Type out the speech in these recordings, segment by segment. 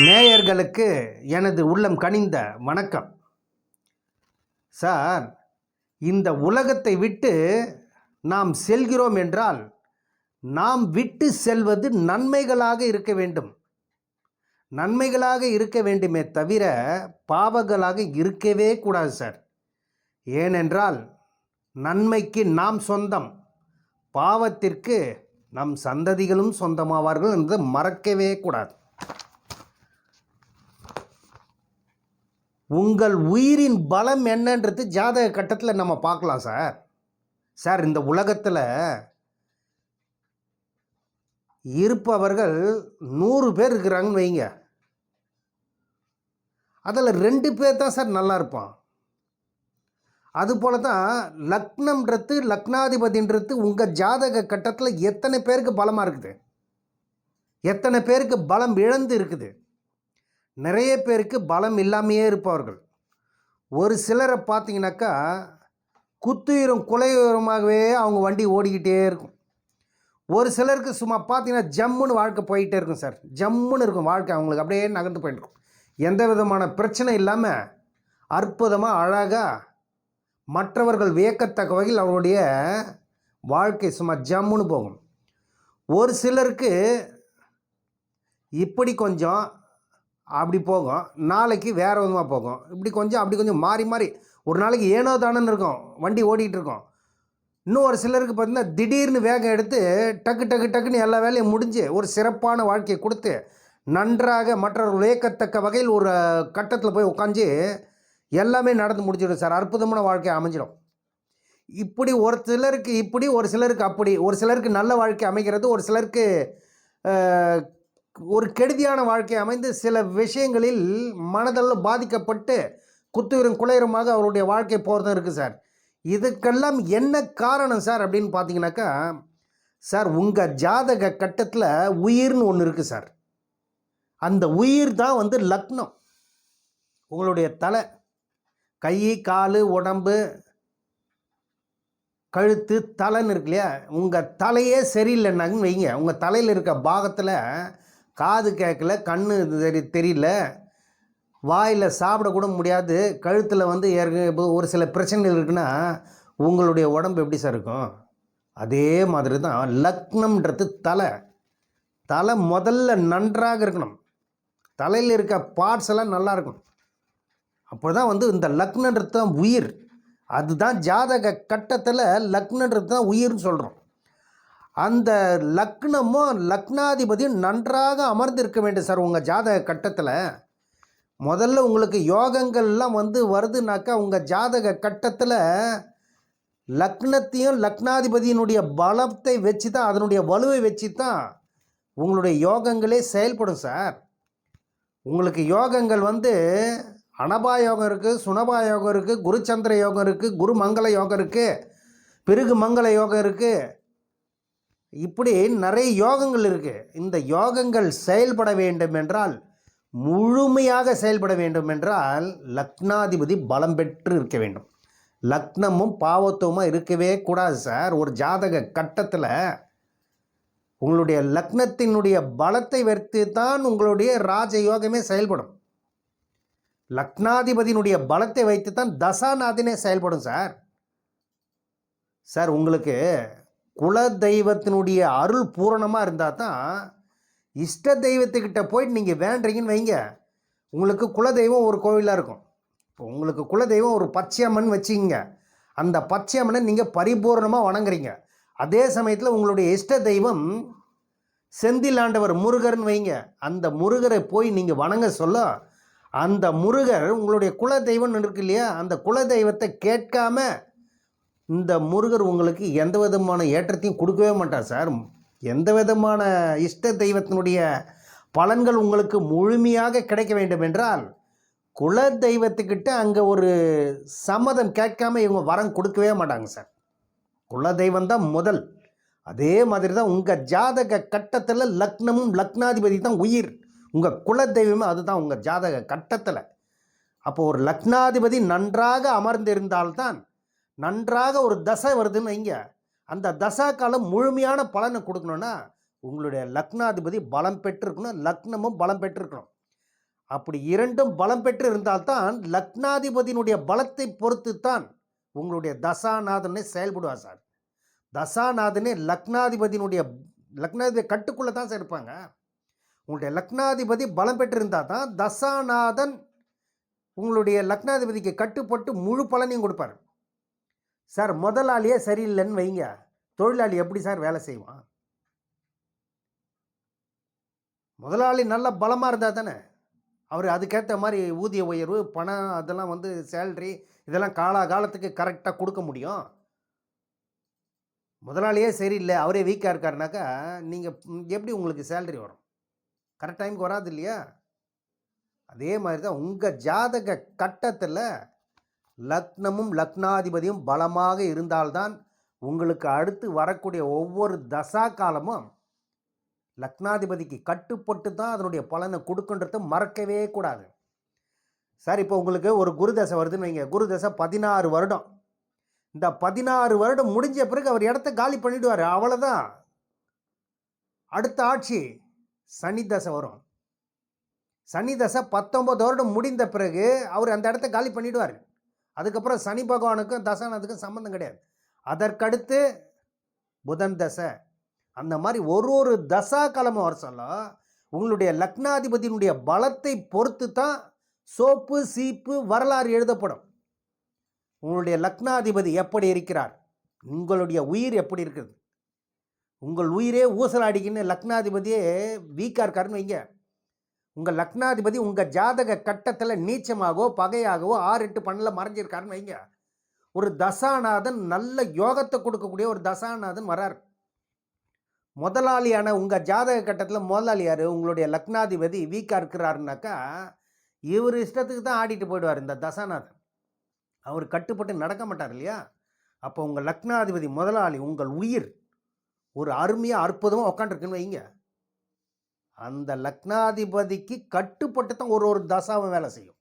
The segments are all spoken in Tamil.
நேயர்களுக்கு எனது உள்ளம் கனிந்த வணக்கம். சார் இந்த உலகத்தை விட்டு நாம் செல்கிறோம் என்றால் நாம் விட்டு செல்வது நன்மைகளாக இருக்க வேண்டும். நன்மைகளாக இருக்க வேண்டுமே தவிர பாவங்களாக இருக்கவே கூடாது சார். ஏனென்றால் நன்மைக்கு நாம் சொந்தம். பாவத்திற்கு நம் சந்ததிகளும் சொந்தமாவார்கள் என்று மறக்கவே கூடாது. உங்கள் உயிரின் பலம் என்னன்றது ஜாதக கட்டத்தில் நம்ம பார்க்கலாம் சார். சார் இந்த உலகத்தில் இருப்பவர்கள் நூறு பேர் இருக்கிறாங்கன்னு வைங்க. அதில் ரெண்டு பேர் தான் சார் நல்லா இருப்பான். அதுபோல தான் லக்னம்ன்றது லக்னாதிபதின்றது உங்கள் ஜாதக கட்டத்தில் எத்தனை பேருக்கு பலமாக இருக்குது? எத்தனை பேருக்கு பலம் இழந்து இருக்குது? நிறைய பேருக்கு பலம் இல்லாமையே இருப்பவர்கள். ஒரு சிலரை பார்த்தீங்கன்னாக்கா குத்துயிரும் குலையுரமாகவே அவங்க வண்டி ஓடிக்கிட்டே இருக்கும். ஒரு சிலருக்கு சும்மா பார்த்தீங்கன்னா ஜம்முன்னு வாழ்க்கை போயிட்டே இருக்கும் சார். ஜம்முன்னு இருக்கும் வாழ்க்கை. அவங்களுக்கு அப்படியே நகர்ந்து போயிட்டுருக்கும் எந்த விதமான பிரச்சனை இல்லாமல் அற்புதமாக அழகாக மற்றவர்கள் வியக்கத்தக்க வகையில் அவருடைய வாழ்க்கை சும்மா ஜம்முன்னு போகும். ஒரு சிலருக்கு இப்படி கொஞ்சம் அப்படி போகும். நாளைக்கு வேறு விதமாக போகும். இப்படி கொஞ்சம் அப்படி கொஞ்சம் மாறி மாறி ஒரு நாளைக்கு ஏனோ தானன்னு இருக்கும். வண்டி ஓடிக்கிட்டு இருக்கும். இன்னும் ஒரு சிலருக்கு பார்த்திங்கன்னா திடீர்னு வேகம் எடுத்து டக்கு டக்கு டக்குன்னு எல்லா வேலையும் முடிஞ்சு ஒரு சிறப்பான வாழ்க்கையை கொடுத்து நன்றாக மற்றவர்கள் வியக்கத்தக்க வகையில் ஒரு கட்டத்தில் போய் உட்காந்து எல்லாமே நடந்து முடிஞ்சிடும் சார். அற்புதமான வாழ்க்கை அமைஞ்சிடும். இப்படி ஒரு சிலருக்கு இப்படி ஒரு சிலருக்கு அப்படி ஒரு சிலருக்கு நல்ல வாழ்க்கை அமைக்கிறது ஒரு சிலருக்கு ஒரு கெடுதியான வாழ்க்கை அமைந்து சில விஷயங்களில் மனதளவில் பாதிக்கப்பட்டு குத்துயிரும் குலையுரமாக அவருடைய வாழ்க்கை போகிறதும் இருக்குது சார். இதுக்கெல்லாம் என்ன காரணம் சார் அப்படின்னு பார்த்தீங்கன்னாக்கா சார் உங்கள் ஜாதக கட்டத்தில் உயிர்னு ஒன்று இருக்குது சார். அந்த உயிர் தான் வந்து லக்னம். உங்களுடைய தலை கை கால் உடம்பு கழுத்து தலைன்னு இருக்கு இல்லையா? உங்கள் தலையே சரியில்லைன்னாங்கன்னு வைங்க. உங்கள் தலையில் இருக்க பாகத்தில் காது கேட்கல கண்ணு தெரி தெரியல. வாயில் சாப்பிடக்கூட முடியாது. கழுத்தில் வந்து ஏற்க இப்போ ஒரு சில பிரச்சனைகள் இருக்குன்னா உங்களுடைய உடம்பு எப்படி சார் இருக்கும்? அதே மாதிரி தான் லக்னம்ன்றது தலை. தலை முதல்ல நன்றாக இருக்கணும். தலையில் இருக்க பார்ட்ஸ் எல்லாம் நல்லா இருக்கணும் அப்போ தான் வந்து இந்த லக்னன்றது தான் உயிர். அதுதான் ஜாதக கட்டத்தில் லக்னன்றது தான் உயிர்னு சொல்கிறோம் அந்த லக்னமும் லக்னாதிபதியும் நன்றாக அமர்ந்து இருக்க வேண்டும் சார் உங்கள் ஜாதக கட்டத்தில். முதல்ல உங்களுக்கு யோகங்கள்லாம் வந்து வருதுனாக்கா உங்கள் ஜாதக கட்டத்தில் லக்னத்தையும் லக்னாதிபதியினுடைய பலத்தை வச்சு தான் அதனுடைய வலுவை வச்சு தான் உங்களுடைய யோகங்களே செயல்படும் சார். உங்களுக்கு யோகங்கள் வந்து அனபா யோகம் இருக்குது சுனபா யோகம் இருக்குது குருச்சந்திர யோகம் இருக்குது குரு மங்கள யோகம் இருக்குது பிருகு மங்கள யோகம் இருக்குது இப்படி நிறைய யோகங்கள் இருக்குது இந்த யோகங்கள் செயல்பட வேண்டும் என்றால் முழுமையாக செயல்பட வேண்டும் என்றால் லக்னாதிபதி பலம் பெற்று இருக்க வேண்டும். லக்னமும் பாவத்துவமாக இருக்கவே கூடாது சார். ஒரு ஜாதக கட்டத்தில் உங்களுடைய லக்னத்தினுடைய பலத்தை வைத்து தான் உங்களுடைய ராஜயோகமே செயல்படும். லக்னாதிபதியினுடைய பலத்தை வைத்து தான் தசாநாதினே செயல்படும் சார். சார் உங்களுக்கு குல தெய்வத்தினுடைய அருள் பூரணமாக இருந்தால் தான் இஷ்ட தெய்வத்துக்கிட்ட போயிட்டு நீங்கள் வேண்டுறீங்கன்னு வைங்க. உங்களுக்கு குலதெய்வம் ஒரு கோவிலாக இருக்கும். இப்போ உங்களுக்கு குலதெய்வம் ஒரு பச்சையம்மன் வச்சுங்க அந்த பச்சையம்மனை நீங்கள் பரிபூர்ணமாக வணங்குறீங்க. அதே சமயத்தில் உங்களுடைய இஷ்ட தெய்வம் செந்தில் ஆண்டவர் முருகர்னு வைங்க. அந்த முருகரை போய் நீங்கள் வணங்க சொல்ல அந்த முருகர் உங்களுடைய குல தெய்வம்னு இருக்கு இல்லையா? அந்த குல தெய்வத்தை கேட்காம இந்த முருகர் உங்களுக்கு எந்த விதமான ஏற்றத்தையும் கொடுக்கவே மாட்டார் சார். எந்த விதமான இஷ்ட தெய்வத்தினுடைய பலன்கள் உங்களுக்கு முழுமையாக கிடைக்க வேண்டும் என்றால் குல தெய்வத்துக்கிட்ட அங்கே ஒரு சம்மதம் கேட்காம இவங்க வரம் கொடுக்கவே மாட்டாங்க சார். குல தெய்வம் தான் முதல். அதே மாதிரி தான் உங்கள் ஜாதக கட்டத்தில் லக்னமும் லக்னாதிபதி தான் உயிர். உங்கள் குல தெய்வமே அதுதான் உங்கள் ஜாதக கட்டத்தில். அப்போ ஒரு லக்னாதிபதி நன்றாக அமர்ந்திருந்தால்தான் நன்றாக ஒரு தசை வருதுன்னு வைங்க. அந்த தசா காலம் முழுமையான பலனை கொடுக்கணும்னா உங்களுடைய லக்னாதிபதி பலம் பெற்றிருக்கணும் லக்னமும் பலம் பெற்றிருக்கணும். அப்படி இரண்டும் பலம் பெற்று இருந்தால்தான் லக்னாதிபதியினுடைய பலத்தை பொறுத்து தான் உங்களுடைய தசாநாதனே செயல்படுவார் சார். தசாநாதனே லக்னாதிபதியினுடைய லக்னாதிபதி கட்டுக்குள்ளே தான் சார் இருப்பாங்க. உங்களுடைய லக்னாதிபதி பலம் பெற்றிருந்தால் தான் தசாநாதன் உங்களுடைய லக்னாதிபதிக்கு கட்டுப்பட்டு முழு பலனையும் கொடுப்பார். சார் முதலாளியே சரியில்லைன்னு வைங்க. தொழிலாளி எப்படி சார் வேலை செய்வான்? முதலாளி நல்ல பலமாக இருந்தால் தானே? அவர் அதுக்கேற்ற மாதிரி ஊதிய உயர்வு பணம் அதெல்லாம் வந்து சேல்ரி இதெல்லாம் காலாகாலத்துக்கு கரெக்டாக கொடுக்க முடியும். முதலாளியே சரியில்லை அவரே வீக்காக இருக்காருனாக்கா நீங்கள் எப்படி உங்களுக்கு சேல்ரி வரும்? கரெக்ட் டைமுக்கு வராது இல்லையா? அதே மாதிரி தான் உங்கள் ஜாதக கட்டத்தில் லக்னமும் லக்னாதிபதியும் பலமாக இருந்தால்தான் உங்களுக்கு அடுத்து வரக்கூடிய ஒவ்வொரு தசா காலமும் லக்னாதிபதிக்கு கட்டுப்பட்டு தான் அதனுடைய பலனை கொடுக்குன்றத மறக்கவே கூடாது. சார் இப்போ உங்களுக்கு ஒரு குரு தசை வருதுன்னு வைங்க. குரு தசை பதினாறு வருடம். இந்த பதினாறு வருடம் முடிஞ்ச பிறகு அவர் இடத்த காலி பண்ணிவிடுவார் அவ்வளோதான் அடுத்த ஆட்சி சனி தசை வரும். சனி தசை பத்தொம்பது வருடம் முடிந்த பிறகு அவர் அந்த இடத்த காலி பண்ணிவிடுவார் அதுக்கப்புறம் சனி பகவானுக்கும் தசானத்துக்கும் சம்மந்தம் கிடையாது. அதற்கடுத்து புதன் தசை. அந்த மாதிரி ஒரு ஒரு தசா கிழமை வர சொல்ல உங்களுடைய லக்னாதிபதியினுடைய பலத்தை பொறுத்து தான் சோப்பு சீப்பு வரலாறு எழுதப்படும். உங்களுடைய லக்னாதிபதி எப்படி இருக்கிறார்? உங்களுடைய உயிர் எப்படி இருக்குது? உங்கள் உயிரே ஊசலாடிக்கின்னு லக்னாதிபதியே வீக்காக இருக்காருன்னு வைங்க. உங்கள் லக்னாதிபதி உங்கள் ஜாதக கட்டத்தில் நீச்சமாகவோ பகையாகவோ ஆறு எட்டு பண்ணல மறைஞ்சிருக்காருன்னு வைங்க. ஒரு தசாநாதன் நல்ல யோகத்தை கொடுக்கக்கூடிய ஒரு தசாநாதன் வரார். முதலாளியான உங்கள் ஜாதக கட்டத்தில் முதலாளி யார்? உங்களுடைய லக்னாதிபதி வீக்காக இருக்கிறாருனாக்கா இவர் இஷ்டத்துக்கு தான் ஆடிட்டு போயிடுவார் இந்த தசாநாதன். அவர் கட்டுப்பட்டு நடக்க மாட்டார் இல்லையா? அப்போ உங்கள் லக்னாதிபதி முதலாளி உங்கள் உயிர் ஒரு அருமையாக அற்புதமாக உக்காண்டிருக்குன்னு வைங்க. அந்த லக்னாதிபதிக்கு கட்டுப்பட்டு தான் ஒரு ஒரு தசாவும் வேலை செய்யும்.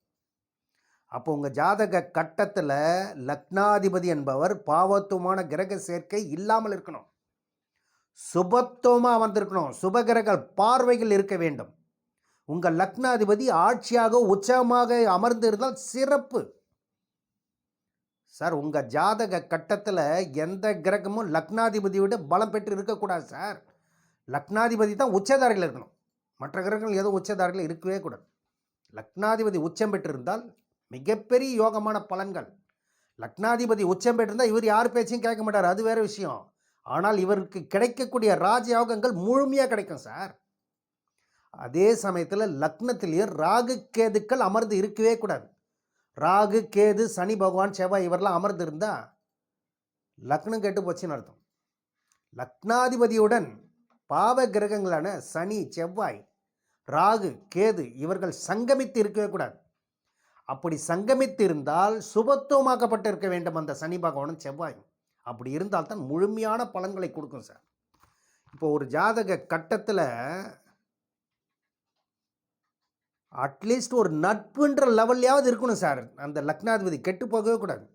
அப்போ உங்கள் ஜாதக கட்டத்தில் லக்னாதிபதி என்பவர் பாவத்துவமான கிரக சேர்க்கை இல்லாமல் இருக்கணும். சுபத்துவமாக வந்திருக்கணும். சுபகிரக பார்வைகள் இருக்க வேண்டும். உங்கள் லக்னாதிபதி ஆட்சியாக உச்சமாக அமர்ந்து இருந்தால் சிறப்பு. சார் உங்கள் ஜாதக கட்டத்தில் எந்த கிரகமும் லக்னாதிபதியை விட பலம் பெற்று இருக்கக்கூடாது சார். லக்னாதிபதி தான் உச்சதாரிகள் இருக்கணும். மற்ற கிரகங்கள் ஏதோ உச்சதாரிகள் இருக்கவே கூடாது. லக்னாதிபதி உச்சம் பெற்றிருந்தால் மிகப்பெரிய யோகமான பலன்கள். லக்னாதிபதி உச்சம் பெற்றிருந்தால் இவர் யார் பேச்சையும் கேட்க மாட்டார் அது வேறு விஷயம். ஆனால் இவருக்கு கிடைக்கக்கூடிய ராஜயோகங்கள் முழுமையாக கிடைக்கும் சார். அதே சமயத்தில் லக்னத்திலேயே ராகு கேதுக்கள் அமர்ந்து இருக்கவே கூடாது. ராகு கேது சனி பகவான் செவ்வாய் இவரெல்லாம் அமர்ந்து இருந்தால் லக்னம் கெட்டு போச்சுன்னு அர்த்தம். லக்னாதிபதியுடன் பாவ கிரகங்களான சனி செவ்வாய் ராகு கேது இவர்கள் சங்கமித்து இருக்கவே கூடாது. அப்படி சங்கமித்து இருந்தால் சுபத்துவமாக்கப்பட்டு இருக்க வேண்டும் அந்த சனி பகவானும் செவ்வாயும். அப்படி இருந்தால் தான் முழுமையான பலன்களை கொடுக்கும் சார். இப்போ ஒரு ஜாதக கட்டத்தில் அட்லீஸ்ட் ஒரு நட்புன்ற லெவல்லையாவது இருக்கணும் சார். அந்த லக்னாதிபதி கெட்டு போகவே கூடாது.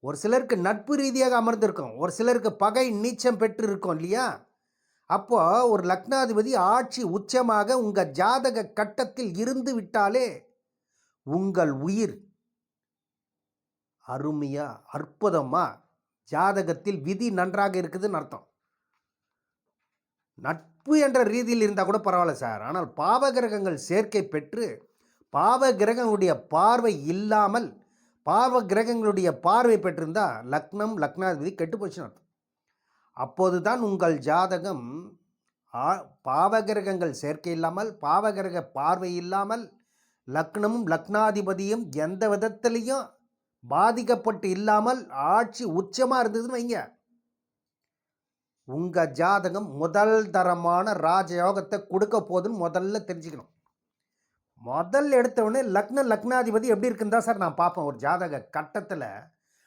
ஒரு சிலருக்கு நட்பு ரீதியாக அமர்ந்திருக்கும். ஒரு சிலருக்கு பகை நீச்சம் பெற்று இருக்கும் இல்லையா? அப்போது ஒரு லக்னாதிபதி ஆட்சி உச்சமாக உங்கள் ஜாதக கட்டத்தில் இருந்து விட்டாலே உங்கள் உயிர் அருமையா அற்புதமா ஜாதகத்தில் விதி நன்றாக இருக்குதுன்னு அர்த்தம். நட்பு என்ற ரீதியில் இருந்தால் கூட பரவாயில்ல சார். ஆனால் பாவகிரகங்கள் சேர்க்கை பெற்று பாவ கிரகங்களுடைய பார்வை இல்லாமல் பாவ கிரகங்களுடைய பார்வை பெற்றிருந்தா லக்னம் லக்னாதிபதி கெட்டு போச்சுன்னு அர்த்தம். அப்போது தான் உங்கள் ஜாதகம் ஆ- பாவகிரகங்கள் சேர்க்கை இல்லாமல் பாவகிரக பார்வை இல்லாமல் லக்னமும் லக்னாதிபதியும் எந்த விதத்திலையும் பாதிக்கப்பட்டு இல்லாமல் ஆட்சி உச்சமாக இருந்ததுன்னு வைங்க. உங்கள் ஜாதகம் முதல் தரமான ராஜயோகத்தை கொடுக்க போதுன்னு முதல்ல தெரிஞ்சுக்கணும். முதல் எடுத்தவொடனே லக்ன லக்னாதிபதி எப்படி இருக்குன்னு தான் சார் நான் பார்ப்பேன். ஒரு ஜாதக கட்டத்தில்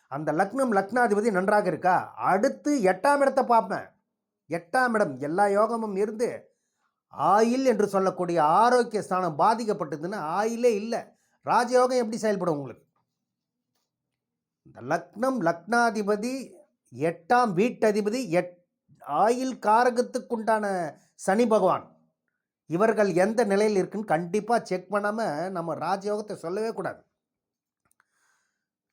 அந்த லக்னம் லக்னாதிபதி நன்றாக இருக்கா? அடுத்து எட்டாம் இடத்தை பார்ப்பேன். எட்டாம் இடம் எல்லா யோகமும் இருந்து ஆயில் என்று சொல்லக்கூடிய ஆரோக்கிய ஸ்தானம் பாதிக்கப்பட்டதுன்னா ஆயிலே இல்லை. ராஜயோகம் எப்படி செயல்படும் உங்களுக்கு? இந்த லக்னம் லக்னாதிபதி எட்டாம் வீட்டதிபதி எட் ஆயில் காரகத்துக்குண்டான சனி பகவான். இவர்கள் எந்த நிலையில் இருக்குன்னு கண்டிப்பாக செக் பண்ணாமல் நம்ம ராஜயோகத்தை சொல்லவே கூடாது.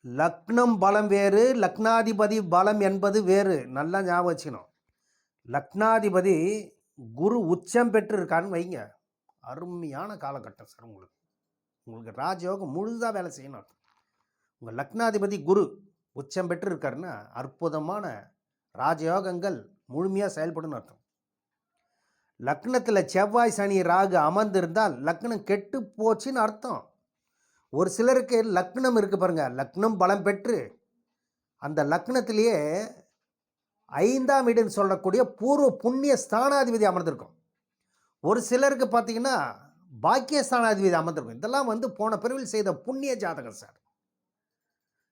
லக்னம் பலம் வேறு லக்னாதிபதி பலம் என்பது வேறு. நல்லா ஞாபகம் வச்சுக்கணும். லக்னாதிபதி குரு உச்சம் பெற்று இருக்கான்னு வைங்க. அருமையான காலகட்டம் சார் உங்களுக்கு. உங்களுக்கு ராஜயோகம் முழுதாக வேலை செய்யணும் உங்கள் லக்னாதிபதி குரு உச்சம் பெற்று இருக்காருன்னா அற்புதமான ராஜயோகங்கள் முழுமையாக செயல்படும் அர்த்தம். லக்னத்தில் செவ்வாய் சனி ராகு அமர்ந்திருந்தால் லக்னம் கெட்டு போச்சுன்னு அர்த்தம். ஒரு சிலருக்கு லக்னம் இருக்குது பாருங்கள் லக்னம் பலம் பெற்று அந்த லக்னத்திலேயே ஐந்தாம் வீடுன்னு சொல்லக்கூடிய பூர்வ புண்ணிய ஸ்தானாதிபதி அமர்ந்திருக்கும். ஒரு சிலருக்கு பார்த்தீங்கன்னா பாக்கிய ஸ்தானாதிபதி அமர்ந்திருக்கும். இதெல்லாம் வந்து போன பிரிவில் செய்த புண்ணிய ஜாதகம் சார்.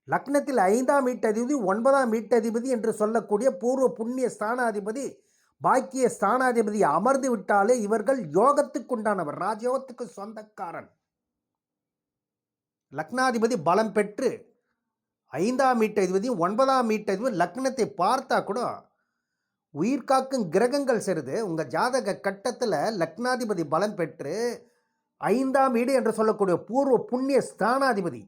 லக்னத்தில் ஐந்தாம் வீட்டதிபதி ஒன்பதாம் வீட்டதிபதி என்று சொல்லக்கூடிய பூர்வ புண்ணிய ஸ்தானாதிபதி பாக்கிய ஸ்தானாதிபதி அமர்ந்து விட்டாலே இவர்கள் யோகத்துக்கு உண்டானவர் ராஜயோகத்துக்கு சொந்தக்காரன். லக்னாதிபதி பலம் பெற்று ஐந்தாம் வீட்டதிபதி ஒன்பதாம் வீட்டதிபதி லக்னத்தை பார்த்தா கூட உயிர் காக்கும் கிரகங்கள் சேருது. உங்கள் ஜாதக கட்டத்தில் லக்னாதிபதி பலம் பெற்று ஐந்தாம் வீடு என்று சொல்லக்கூடிய பூர்வ புண்ணிய ஸ்தானாதிபதி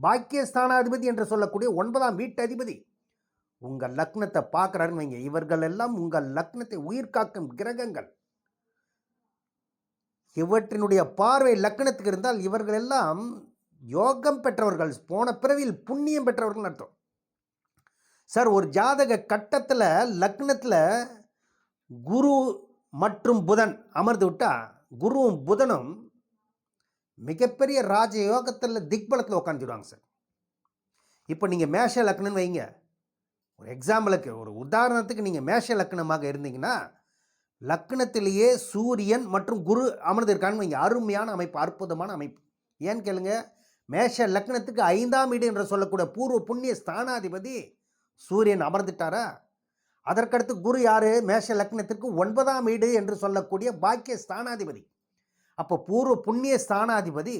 பாக்கிய ஸ்தானாதிபதி என்று சொல்லக்கூடிய ஒன்பதாம் வீட்டதிபதி உங்கள் லக்னத்தை பார்க்குறாருன்னு வைங்க. இவர்கள் எல்லாம் உங்கள் லக்னத்தை உயிர் காக்கும் கிரகங்கள். இவற்றினுடைய பார்வை லக்னத்துக்கு இருந்தால் இவர்கள் எல்லாம் யோகம் பெற்றவர்கள் போன பிறவியில் புண்ணியம் பெற்றவர்கள் அர்த்தம். சார் ஒரு ஜாதக கட்டத்தில் லக்னத்தில் குரு மற்றும் புதன் அமர்ந்து விட்டால் குருவும் புதனும் மிகப்பெரிய ராஜ யோகத்தில் திக்பலத்தில் உட்காந்துடுவாங்க சார். இப்போ நீங்கள் மேஷ லக்னம்னு வைங்க. ஒரு எக்ஸாம்பிளுக்கு ஒரு உதாரணத்துக்கு நீங்கள் மேஷ லக்னமாக இருந்தீங்கன்னா லக்னத்திலேயே சூரியன் மற்றும் குரு அமர்ந்திருக்கான்னு வைங்க. அருமையான அமைப்பு அற்புதமான அமைப்பு. ஏன்னு கேளுங்கள் மேஷ லக்னத்துக்கு ஐந்தாம் வீடு என்று சொல்லக்கூடிய பூர்வ புண்ணிய ஸ்தானாதிபதி சூரியன் அமர்ந்துட்டாரா? அதற்கடுத்து குரு யார்? மேஷ லக்னத்திற்கு ஒன்பதாம் வீடு என்று சொல்லக்கூடிய பாக்கிய ஸ்தானாதிபதி. அப்போ பூர்வ புண்ணிய ஸ்தானாதிபதி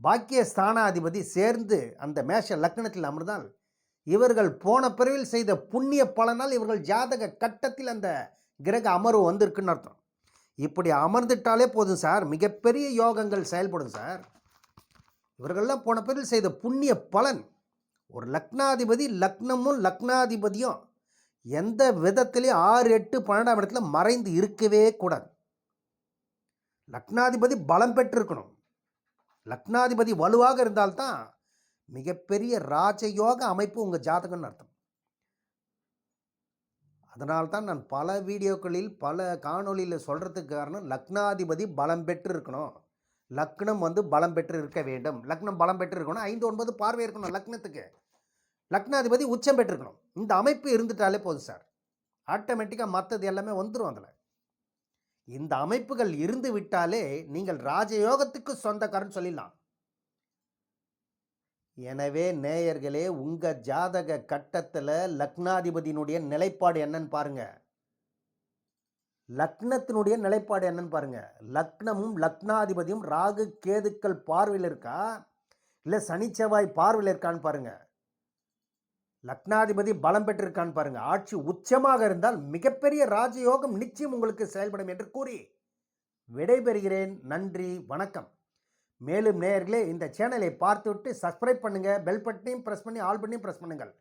பாக்கிய ஸ்தானாதிபதி சேர்ந்து அந்த மேஷ லக்னத்தில் அமர்ந்தால் இவர்கள் போன பிறவில் செய்த புண்ணிய பலனால் இவர்கள் ஜாதக கட்டத்தில் அந்த கிரக அமர்வு வந்திருக்குன்னு அர்த்தம். இப்படி அமர்ந்துட்டாலே போதும் சார். மிகப்பெரிய யோகங்கள் செயல்படும் சார். இவர்கள்லாம் போன பிறகு செய்த புண்ணிய பலன். ஒரு லக்னாதிபதி லக்னமும் லக்னாதிபதியும் எந்த விதத்திலையும் ஆறு எட்டு பன்னெண்டாம் இடத்துல மறைந்து இருக்கவே கூடாது. லக்னாதிபதி பலம் பெற்றிருக்கணும். லக்னாதிபதி வலுவாக இருந்தால்தான் மிகப்பெரிய ராஜயோக அமைப்பு உங்கள் ஜாதகம்னு அர்த்தம். அதனால்தான் நான் பல வீடியோக்களில் பல காணொலியில் சொல்கிறதுக்கு காரணம் லக்னாதிபதி பலம் பெற்று இருக்கணும் லக்னம் வந்து பலம் பெற்று இருக்க வேண்டும். லக்னம் பலம் பெற்று இருக்கணும். ஐந்து ஒன்பது பார்வை இருக்கணும் லக்னத்துக்கு. லக்னாதிபதி உச்சம் பெற்றிருக்கணும். இந்த அமைப்பு இருந்துட்டாலே போதும் சார். ஆட்டோமேட்டிக்காக மற்றது எல்லாமே வந்துடும் அதில். இந்த அமைப்புகள் இருந்து விட்டாலே நீங்கள் ராஜயோகத்துக்கு சொந்தக்காரன் சொல்லிடலாம். எனவே நேயர்களே உங்கள் ஜாதக கட்டத்தில் லக்னாதிபதியினுடைய நிலைப்பாடு என்னன்னு பாருங்கள் லக்னத்தினுடைய நிலைப்பாடு என்னன்னு பாருங்க. லக்னமும் லக்னாதிபதியும் ராகு கேதுக்கள் பார்வையில் இருக்கா? இல்லை சனி செவ்வாய் பார்வையில் இருக்கான்னு பாருங்க. லக்னாதிபதி பலம் பெற்றிருக்கான்னு பாருங்க. ஆட்சி உச்சமாக இருந்தால் மிகப்பெரிய ராஜயோகம் நிச்சயம் உங்களுக்கு செயல்படும் என்று கூறி விடைபெறுகிறேன். நன்றி வணக்கம். மேலும் நேயர்களே இந்த சேனலை பார்த்துவிட்டு சப்ஸ்கிரைப் பண்ணுங்கள் பெல் பட்டனையும் ப்ரெஸ் பண்ணி ஆல் பண்ணியும் ப்ரெஸ் பண்ணுங்கள்.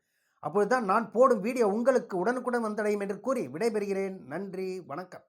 அப்பொழுது தான் நான் போடும் வீடியோ உங்களுக்கு உடனுக்குடன் வந்தடையும் என்று கூறி விடைபெறுகிறேன். நன்றி வணக்கம்.